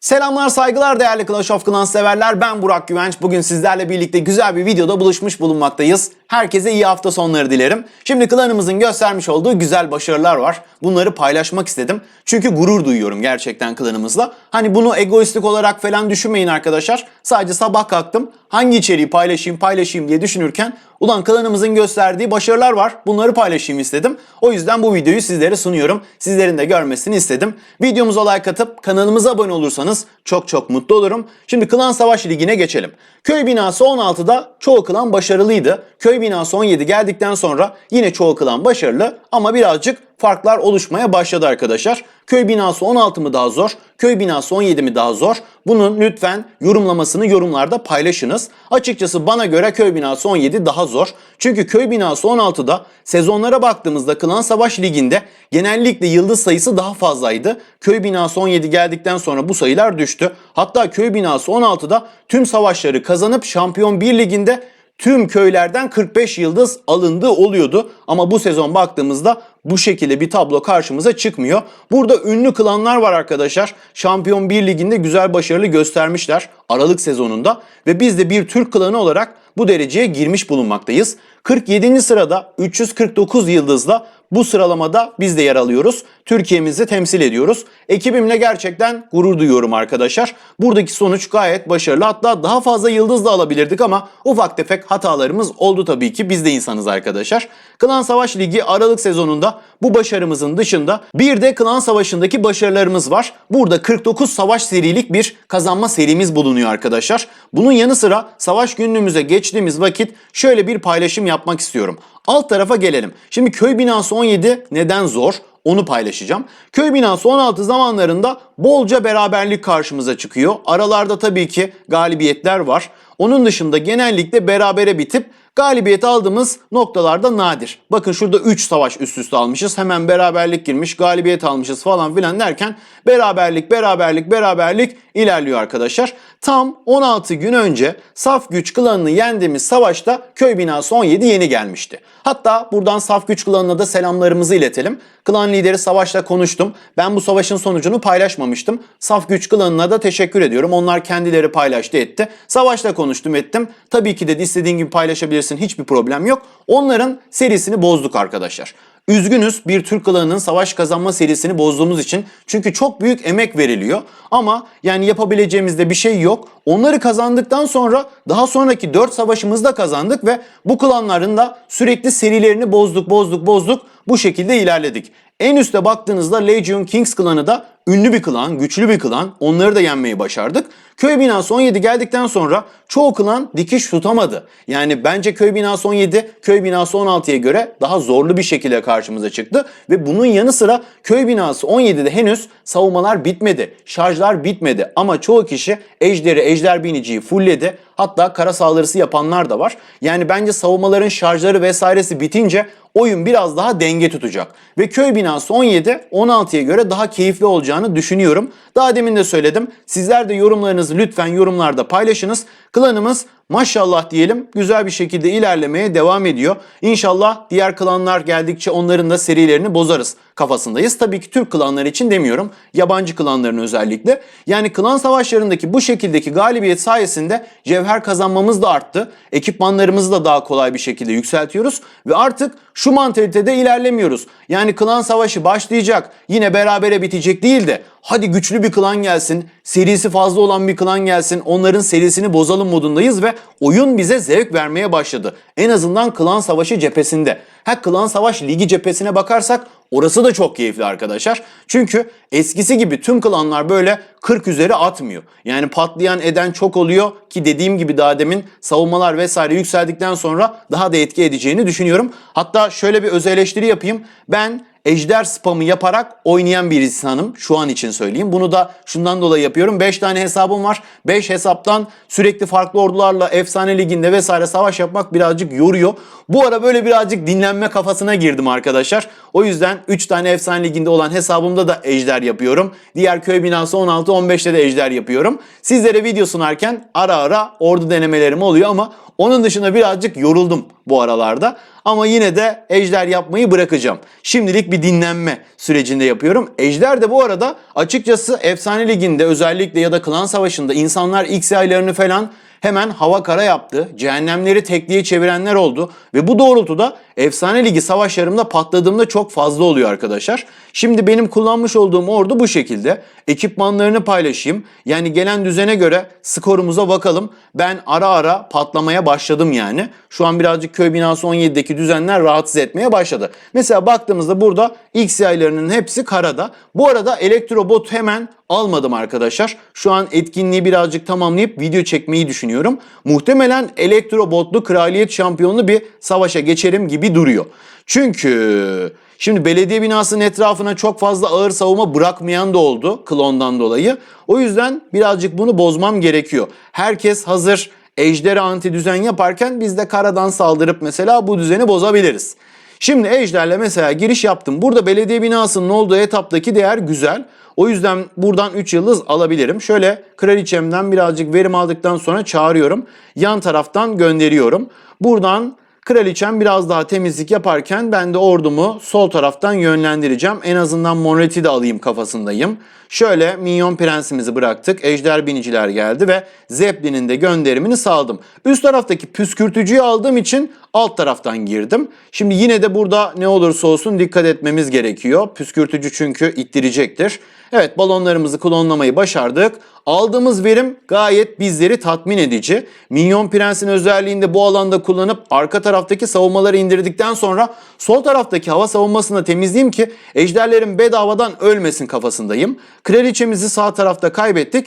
Selamlar saygılar değerli Clash of Clans severler ben Burak Güvenç bugün sizlerle birlikte güzel bir videoda buluşmuş bulunmaktayız. Herkese iyi hafta sonları dilerim. Şimdi klanımızın göstermiş olduğu güzel başarılar var. Bunları paylaşmak istedim. Çünkü gurur duyuyorum gerçekten klanımızla. Hani bunu egoistik olarak falan düşünmeyin arkadaşlar. Sadece sabah kalktım hangi içeriği paylaşayım paylaşayım diye düşünürken ulan klanımızın gösterdiği başarılar var. Bunları paylaşayım istedim. O yüzden bu videoyu sizlere sunuyorum. Sizlerin de görmesini istedim. Videomuza like atıp kanalımıza abone olursanız çok çok mutlu olurum. Şimdi Klan Savaş Ligi'ne geçelim. Köy binası 16'da çoğu klan başarılıydı. Köy binası 17 geldikten sonra yine çoğu klan başarılı ama birazcık farklar oluşmaya başladı arkadaşlar. Köy binası 16 mı daha zor? Köy binası 17 mi daha zor? Bunun lütfen yorumlamasını yorumlarda paylaşınız. Açıkçası bana göre köy binası 17 daha zor. Çünkü köy binası 16'da sezonlara baktığımızda Klan Savaş Ligi'nde genellikle yıldız sayısı daha fazlaydı. Köy binası 17 geldikten sonra bu sayılar düştü. Hatta köy binası 16'da tüm savaşları kazanıp Şampiyon 1 Ligi'nde tüm köylerden 45 yıldız alındığı oluyordu. Ama bu sezon baktığımızda bu şekilde bir tablo karşımıza çıkmıyor. Burada ünlü klanlar var arkadaşlar. Şampiyon 1 liginde güzel başarılı göstermişler Aralık sezonunda ve biz de bir Türk klanı olarak bu dereceye girmiş bulunmaktayız. 47. sırada 349 yıldızla bu sıralamada biz de yer alıyoruz. Türkiye'mizi temsil ediyoruz. Ekibimle gerçekten gurur duyuyorum arkadaşlar. Buradaki sonuç gayet başarılı. Hatta daha fazla yıldız da alabilirdik ama ufak tefek hatalarımız oldu tabii ki. Biz de insanız arkadaşlar. Klan Savaş Ligi Aralık sezonunda bu başarımızın dışında bir de Klan Savaşı'ndaki başarılarımız var. Burada 49 savaş serilik bir kazanma serimiz bulunuyor arkadaşlar. Bunun yanı sıra savaş günlüğümüze geçtiğimiz vakit şöyle bir paylaşım yapmak istiyorum. Alt tarafa gelelim. Şimdi köy binası 17 neden zor? Onu paylaşacağım. Köy binası 16 zamanlarında bolca beraberlik karşımıza çıkıyor. Aralarda tabii ki galibiyetler var. Onun dışında genellikle berabere bitip galibiyet aldığımız noktalarda nadir. Bakın şurada 3 savaş üst üste almışız. Hemen beraberlik girmiş, galibiyet almışız falan filan derken beraberlik, beraberlik, beraberlik ilerliyor arkadaşlar. Tam 16 gün önce Saf Güç klanını yendiğimiz savaşta köy binası 17 yeni gelmişti. Hatta buradan Saf Güç klanına da selamlarımızı iletelim. Klan lideri Savaş'la konuştum. Ben bu savaşın sonucunu paylaşmamıştım. Saf Güç klanına da teşekkür ediyorum. Onlar kendileri paylaştı etti. Savaş'la konuştum ettim. Tabii ki de istediğin gibi paylaşabilirsin. Hiçbir problem yok. Onların serisini bozduk arkadaşlar. Üzgünüz bir Türk klanının savaş kazanma serisini bozduğumuz için. Çünkü çok büyük emek veriliyor. Ama yani yapabileceğimiz de bir şey yok. Onları kazandıktan sonra daha sonraki 4 savaşımızda kazandık ve bu klanların da sürekli serilerini bozduk, bozduk, bozduk. Bu şekilde ilerledik. En üste baktığınızda Legion Kings klanı da ünlü bir klan, güçlü bir klan. Onları da yenmeyi başardık. Köy binası 17 geldikten sonra çoğu klan dikiş tutamadı. Yani bence köy binası 17 köy binası 16'ya göre daha zorlu bir şekilde karşımıza çıktı. Ve bunun yanı sıra köy binası 17'de henüz savunmalar bitmedi. Şarjlar bitmedi. Ama çoğu kişi ejderi, ejder biniciyi fullledi. Hatta kara saldırısı yapanlar da var. Yani bence savunmaların şarjları vesairesi bitince oyun biraz daha denge tutacak. Ve köy binası 17 16'ya göre daha keyifli olacağını düşünüyorum. Daha demin de söyledim. Sizler de yorumlarınızı lütfen yorumlarda paylaşınız. Klanımız maşallah diyelim güzel bir şekilde ilerlemeye devam ediyor. İnşallah diğer klanlar geldikçe onların da serilerini bozarız kafasındayız. Tabii ki Türk klanları için demiyorum. Yabancı klanların özellikle. Yani klan savaşlarındaki bu şekildeki galibiyet sayesinde cevher kazanmamız da arttı. Ekipmanlarımızı da daha kolay bir şekilde yükseltiyoruz. Ve artık şu mantalitede ilerlemiyoruz. Yani klan savaşı başlayacak yine berabere bitecek değil de hadi güçlü bir klan gelsin, serisi fazla olan bir klan gelsin, onların serisini bozalım modundayız ve oyun bize zevk vermeye başladı. En azından klan savaşı cephesinde. Ha klan savaş ligi cephesine bakarsak orası da çok keyifli arkadaşlar. Çünkü eskisi gibi tüm klanlar böyle 40 üzeri atmıyor. Yani patlayan eden çok oluyor ki dediğim gibi daha demin savunmalar vesaire yükseldikten sonra daha da etki edeceğini düşünüyorum. Hatta şöyle bir öz eleştiri yapayım. Ben ejder spamı yaparak oynayan bir insanım. Şu an için söyleyeyim. Bunu da şundan dolayı yapıyorum. 5 tane hesabım var. 5 hesaptan sürekli farklı ordularla efsane liginde vesaire savaş yapmak birazcık yoruyor. Bu ara böyle birazcık dinlenme kafasına girdim arkadaşlar. O yüzden 3 tane efsane liginde olan hesabımda da ejder yapıyorum. Diğer köy binası 16-15'te de ejder yapıyorum. Sizlere video sunarken ara ara ordu denemelerim oluyor ama onun dışında birazcık yoruldum bu aralarda. Ama yine de ejder yapmayı bırakacağım. Şimdilik bir dinlenme sürecinde yapıyorum. Ejder de bu arada açıkçası efsane liginde özellikle ya da klan savaşında insanlar X aylarını falan hemen hava kara yaptı. Cehennemleri tekliğe çevirenler oldu. Ve bu doğrultuda efsane ligi savaşlarımda patladığımda çok fazla oluyor arkadaşlar. Şimdi benim kullanmış olduğum ordu bu şekilde. Ekipmanlarını paylaşayım. Yani gelen düzene göre skorumuza bakalım. Ben ara ara patlamaya başladım yani. Şu an birazcık köy binası 17'deki düzenler rahatsız etmeye başladı. Mesela baktığımızda burada X yaylarının hepsi karada. Bu arada elektrobot hemen almadım arkadaşlar. Şu an etkinliği birazcık tamamlayıp video çekmeyi düşünüyorum. Muhtemelen elektrobotlu kraliyet şampiyonlu bir savaşa geçerim gibi duruyor. Çünkü şimdi belediye binasının etrafına çok fazla ağır savunma bırakmayan da oldu klondan dolayı. O yüzden birazcık bunu bozmam gerekiyor. Herkes hazır ejderi anti düzen yaparken biz de karadan saldırıp mesela bu düzeni bozabiliriz. Şimdi Ejder'le mesela giriş yaptım. Burada belediye binasının olduğu etaptaki değer güzel. O yüzden buradan 3 yıldız alabilirim. Şöyle kraliçemden birazcık verim aldıktan sonra çağırıyorum. Yan taraftan gönderiyorum. Buradan kraliçem biraz daha temizlik yaparken ben de ordumu sol taraftan yönlendireceğim. En azından Monret'i de alayım kafasındayım. Şöyle minyon prensimizi bıraktık. Ejder biniciler geldi ve Zeppelin'in de gönderimini sağladım. Üst taraftaki püskürtücüyü aldığım için alt taraftan girdim. Şimdi yine de burada ne olursa olsun dikkat etmemiz gerekiyor. Püskürtücü çünkü ittirecektir. Evet balonlarımızı klonlamayı başardık. Aldığımız verim gayet bizleri tatmin edici. Minyon Prens'in özelliğini de bu alanda kullanıp arka taraftaki savunmaları indirdikten sonra sol taraftaki hava savunmasını temizleyeyim ki ejderlerin bedavadan ölmesin kafasındayım. Kraliçemizi sağ tarafta kaybettik.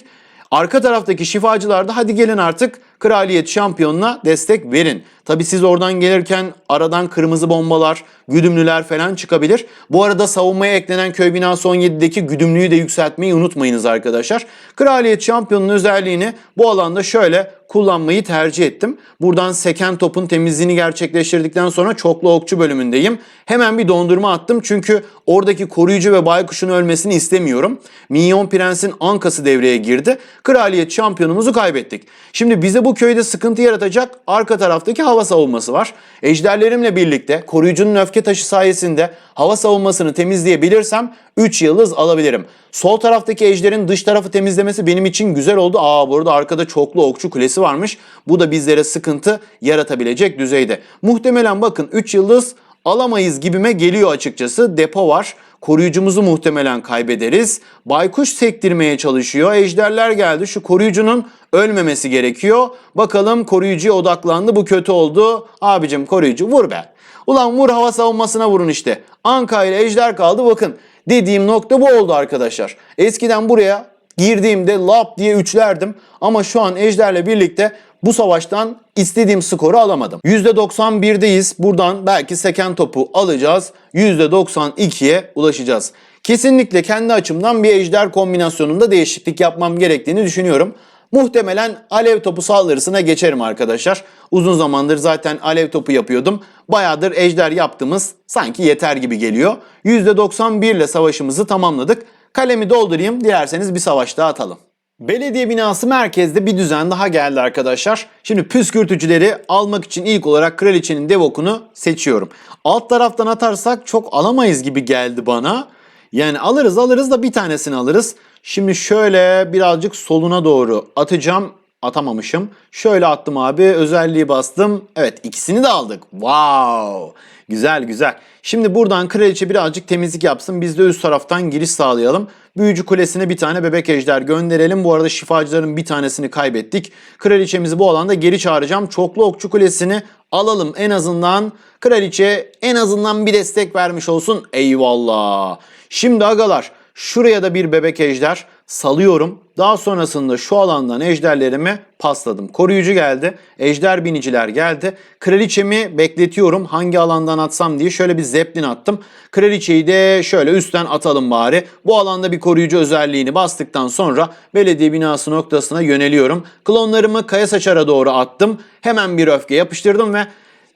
Arka taraftaki şifacılar da hadi gelin artık kraliyet şampiyonuna destek verin. Tabi siz oradan gelirken aradan kırmızı bombalar, güdümlüler falan çıkabilir. Bu arada savunmaya eklenen köy binası 17'deki güdümlüyü de yükseltmeyi unutmayınız arkadaşlar. Kraliyet şampiyonunun özelliğini bu alanda şöyle kullanmayı tercih ettim. Buradan seken topun temizliğini gerçekleştirdikten sonra çoklu okçu bölümündeyim. Hemen bir dondurma attım çünkü oradaki koruyucu ve baykuşun ölmesini istemiyorum. Minyon Prens'in ankası devreye girdi. Kraliyet şampiyonumuzu kaybettik. Şimdi bize bu köyde sıkıntı yaratacak arka taraftaki hava savunması var. Ejderlerimle birlikte koruyucunun öfke taşı sayesinde hava savunmasını temizleyebilirsem 3 yıldız alabilirim. Sol taraftaki ejderin dış tarafı temizlemesi benim için güzel oldu. Aa burada arkada çoklu okçu kulesi varmış. Bu da bizlere sıkıntı yaratabilecek düzeyde. Muhtemelen bakın 3 yıldız alamayız gibime geliyor açıkçası. Depo var. Koruyucumuzu muhtemelen kaybederiz. Baykuş sektirmeye çalışıyor. Ejderler geldi. Şu koruyucunun ölmemesi gerekiyor. Bakalım koruyucuya odaklandı. Bu kötü oldu. Abicim koruyucu vur be. Ulan vur hava savunmasına vurun işte. Anka ile ejder kaldı. Bakın dediğim nokta bu oldu arkadaşlar. Eskiden buraya girdiğimde lap diye üçlerdim. Ama şu an ejderle birlikte bu savaştan istediğim skoru alamadım. %91'deyiz. Buradan belki seken topu alacağız. %92'ye ulaşacağız. Kesinlikle kendi açımdan bir ejder kombinasyonunda değişiklik yapmam gerektiğini düşünüyorum. Muhtemelen alev topu saldırısına geçerim arkadaşlar. Uzun zamandır zaten alev topu yapıyordum. Bayağıdır ejder yaptığımız sanki yeter gibi geliyor. %91 ile savaşımızı tamamladık. Kalemi doldurayım dilerseniz bir savaş daha atalım. Belediye binası merkezde bir düzen daha geldi arkadaşlar. Şimdi püskürtücüleri almak için ilk olarak kraliçenin devokunu seçiyorum. Alt taraftan atarsak çok alamayız gibi geldi bana. Yani alırız alırız da bir tanesini alırız. Şimdi şöyle birazcık soluna doğru atacağım. Atamamışım. Şöyle attım abi. Özelliği bastım. Evet ikisini de aldık. Wow. Güzel güzel. Şimdi buradan kraliçe birazcık temizlik yapsın. Biz de üst taraftan giriş sağlayalım. Büyücü kulesine bir tane bebek ejder gönderelim. Bu arada şifacıların bir tanesini kaybettik. Kraliçemizi bu alanda geri çağıracağım. Çoklu okçu kulesini alalım en azından. Kraliçe en azından bir destek vermiş olsun. Eyvallah. Şimdi agalar şuraya da bir bebek ejder salıyorum. Daha sonrasında şu alandan ejderlerimi pasladım. Koruyucu geldi. Ejder biniciler geldi. Kraliçemi bekletiyorum. Hangi alandan atsam diye şöyle bir zeplin attım. Kraliçeyi de şöyle üstten atalım bari. Bu alanda bir koruyucu özelliğini bastıktan sonra belediye binası noktasına yöneliyorum. Klonlarımı kaya saçara doğru attım. Hemen bir öfke yapıştırdım ve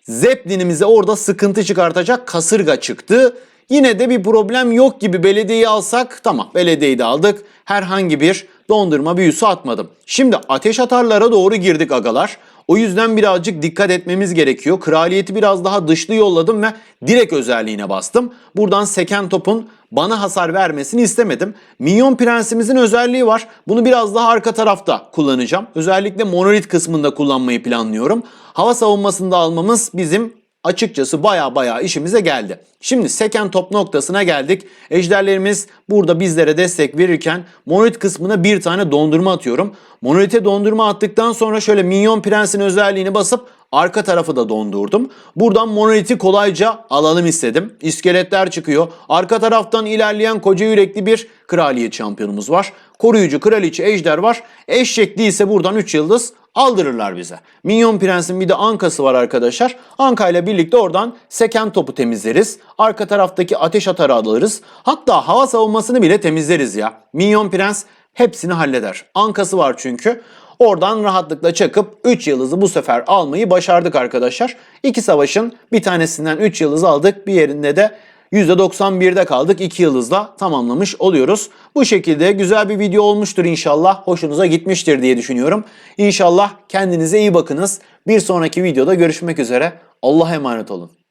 Zeppelin'imize orada sıkıntı çıkartacak kasırga çıktı. Yine de bir problem yok gibi belediyeyi alsak tamam belediyeyi de aldık. Herhangi bir dondurma büyüsü atmadım. Şimdi ateş atarlara doğru girdik agalar. O yüzden birazcık dikkat etmemiz gerekiyor. Kraliyeti biraz daha dışlı yolladım ve direkt özelliğine bastım. Buradan seken topun bana hasar vermesini istemedim. Minyon Prensimizin özelliği var. Bunu biraz daha arka tarafta kullanacağım. Özellikle monolit kısmında kullanmayı planlıyorum. Hava savunmasında almamız bizim açıkçası baya baya işimize geldi. Şimdi seken top noktasına geldik. Ejderlerimiz burada bizlere destek verirken monolit kısmına bir tane dondurma atıyorum. Monolite dondurma attıktan sonra şöyle minyon prensin özelliğini basıp arka tarafı da dondurdum. Buradan monoliti kolayca alalım istedim. İskeletler çıkıyor. Arka taraftan ilerleyen koca yürekli bir kraliyet şampiyonumuz var. Koruyucu kraliçe ejder var. Eşek değilse buradan 3 yıldız aldırırlar bize. Minyon Prens'in bir de ankası var arkadaşlar. Anka ile birlikte oradan seken topu temizleriz. Arka taraftaki ateş atarı alırız. Hatta hava savunmasını bile temizleriz ya. Minyon Prens hepsini halleder. Ankası var çünkü. Oradan rahatlıkla çakıp 3 yıldızı bu sefer almayı başardık arkadaşlar. İki savaşın bir tanesinden 3 yıldız aldık. Bir yerinde de %91'de kaldık. 2 yıldızla tamamlamış oluyoruz. Bu şekilde güzel bir video olmuştur inşallah. Hoşunuza gitmiştir diye düşünüyorum. İnşallah kendinize iyi bakınız. Bir sonraki videoda görüşmek üzere. Allah'a emanet olun.